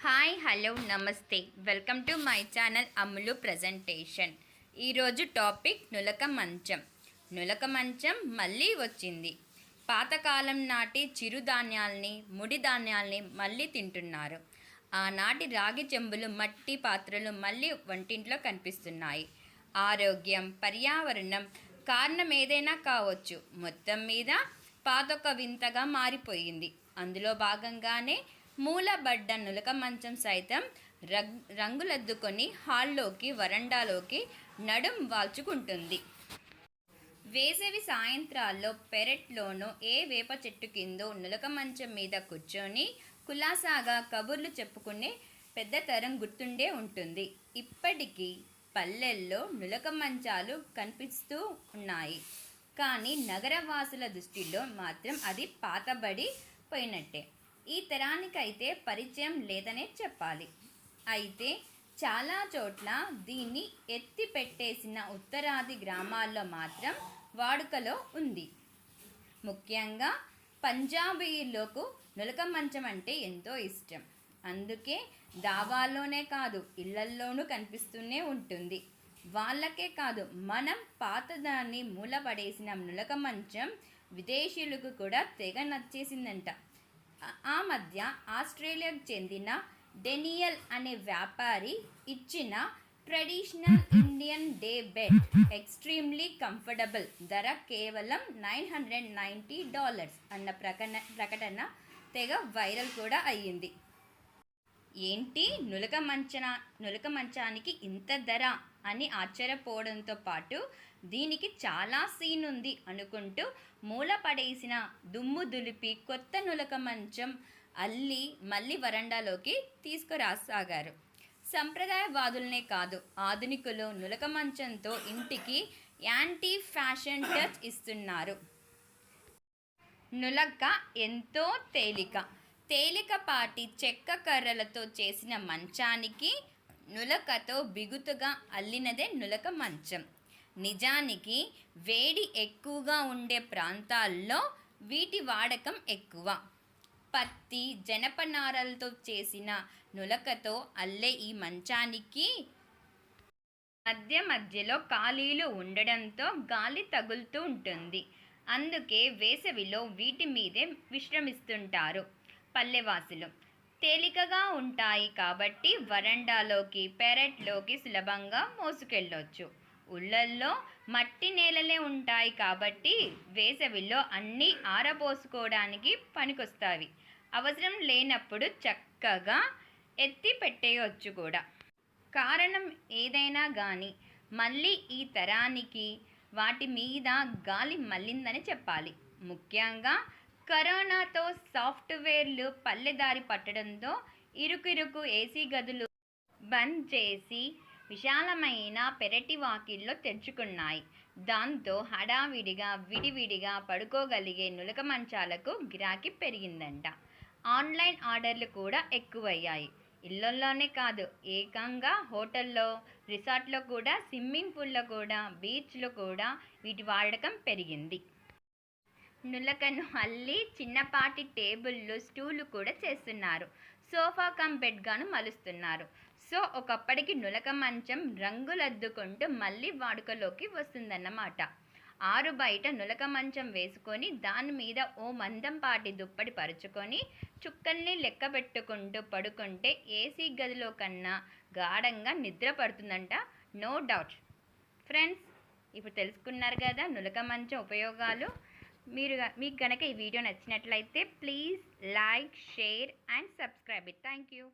Hi hello నమస్తే. Welcome to my channel Ammulu presentation. ఈరోజు topic నులక మంచం. నులక మంచం మళ్ళీ వచ్చింది. పాతకాలం నాటి చిరుధాన్యాల్ని ముడి ధాన్యాల్ని మళ్ళీ తింటున్నారు. ఆనాటి రాగి చెంబులు మట్టి పాత్రలు మళ్ళీ వంటింట్లో కనిపిస్తున్నాయి. ఆరోగ్యం పర్యావరణం కారణం ఏదైనా కావచ్చు. మొత్తం మీద పాతొక వింతగా మారిపోయింది. అందులో భాగంగానే మూలబడ్డ నులక మంచం సైతం రగ్ రంగులద్దుకొని హాల్లోకి వరండాలోకి నడుం వాల్చుకుంటుంది. వేసవి సాయంత్రాల్లో పెరట్లోనో ఏ వేప చెట్టు కిందో నులక మంచం మీద కూర్చొని కులాసాగా కబుర్లు చెప్పుకునే పెద్ద తరం గుర్తుండే ఉంటుంది. ఇప్పటికీ పల్లెల్లో నులక మంచాలు కనిపిస్తూ ఉన్నాయి. కానీ నగరవాసుల దృష్టిలో మాత్రం అది పాతబడి పోయినట్టే. ఈ తరానికైతే పరిచయం లేదనే చెప్పాలి. అయితే చాలా చోట్ల దీన్ని ఎత్తి పెట్టేసిన ఉత్తరాది గ్రామాల్లో మాత్రం వాడుకలో ఉంది. ముఖ్యంగా పంజాబీలకు నులక మంచం అంటే ఎంతో ఇష్టం. అందుకే దావాల్లోనే కాదు ఇళ్ళల్లోనూ కనిపిస్తూనే ఉంటుంది. వాళ్ళకే కాదు మనం పాతదాన్ని మూలపడేసిన నులక మంచం విదేశీయులకు కూడా తెగ నచ్చేసిందంట. ఆ- మధ్య ఆస్ట్రేలియాకు చెందిన డెనియల్ అనే వ్యాపారి ఇచ్చిన traditional Indian day bed extremely comfortable ధర కేవలం నైన్ హండ్రెడ్ నైంటీ డాలర్స్ అన్న ప్రకటన ప్రకటన తెగ వైరల్ కూడా అయ్యింది. ఏంటి? నులక మంచన నులక మంచానికి ఇంత ధర అని ఆశ్చర్యపోవడంతో పాటు దీనికి చాలా సీన్ ఉంది అనుకుంటూ మూల పడేసిన దుమ్ము దులిపి కొత్త నులక మంచం అల్లి మళ్ళీ వరండాలోకి తీసుకురాసాగారు. సంప్రదాయవాదులనే కాదు ఆధునికులు నులక మంచంతో ఇంటికి యాంటీ ఫ్యాషన్ టచ్ ఇస్తున్నారు. నులక్క ఎంతో తేలిక. తేలికపాటి చెక్క కర్రలతో చేసిన మంచానికి నులకతో బిగుతుగా అల్లినదే నులక మంచం. నిజానికి వేడి ఎక్కువగా ఉండే ప్రాంతాల్లో వీటి వాడకం ఎక్కువ. పత్తి జనపనారలతో చేసిన నులకతో అల్లే ఈ మంచానికి మధ్య మధ్యలో ఖాళీలు ఉండడంతో గాలి తగులుతూ ఉంటుంది. అందుకే వేసవిలో వీటి మీదే విశ్రమిస్తుంటారు పల్లెవాసులు. తేలికగా ఉంటాయి కాబట్టి వరండాలోకి పెరట్లోకి సులభంగా మోసుకెళ్ళొచ్చు. ఉళ్ళల్లో మట్టి నేలలే ఉంటాయి కాబట్టి వేసవిలో అన్నీ ఆరబోసుకోవడానికి పనికొస్తాయి. అవసరం లేనప్పుడు చక్కగా ఎత్తి పెట్టేయొచ్చు కూడా. కారణం ఏదైనా కానీ మళ్ళీ ఈ తరానికి వాటి మీద గాలి మళ్ళిందని చెప్పాలి. ముఖ్యంగా కరోనాతో సాఫ్ట్వేర్లు పల్లెదారి పట్టడంతో ఇరుకిరుకు ఏసీ గదులు బంద్ చేసి విశాలమైన పెరటి వాకిల్లో తెరుచుకున్నాయి. దాంతో హడావిడిగా విడివిడిగా పడుకోగలిగే నులక మంచాలకు గిరాకీ పెరిగిందంట. ఆన్లైన్ ఆర్డర్లు కూడా ఎక్కువయ్యాయి. ఇళ్ళల్లోనే కాదు ఏకంగా హోటల్లో రిసార్ట్లో కూడా స్విమ్మింగ్ పూల్లో కూడా బీచ్లో కూడా వీటి వాడకం పెరిగింది. నులకను అల్లి చిన్నపాటి టేబుళ్ళు స్టూలు కూడా చేస్తున్నారు. సోఫా కమ్ బెడ్గాను మలుస్తున్నారు. సో ఒకప్పటికి నులక మంచం రంగులద్దుకుంటూ మళ్ళీ వాడుకలోకి వస్తుందన్నమాట. ఆరు బయట నులక మంచం వేసుకొని దాని మీద ఓ మందంపాటి దుప్పటి పరుచుకొని చుక్కల్ని లెక్క పెట్టుకుంటూ పడుకుంటే ఏసీ గదిలో కన్నా గాఢంగా నిద్ర పడుతుందంట. No doubt. ఫ్రెండ్స్ ఇప్పుడు తెలుసుకున్నారు కదా నులక మంచం ఉపయోగాలు. మీరు మీకు కనుక ఈ వీడియో నచ్చినట్లయితే please like share and subscribe it. Thank you.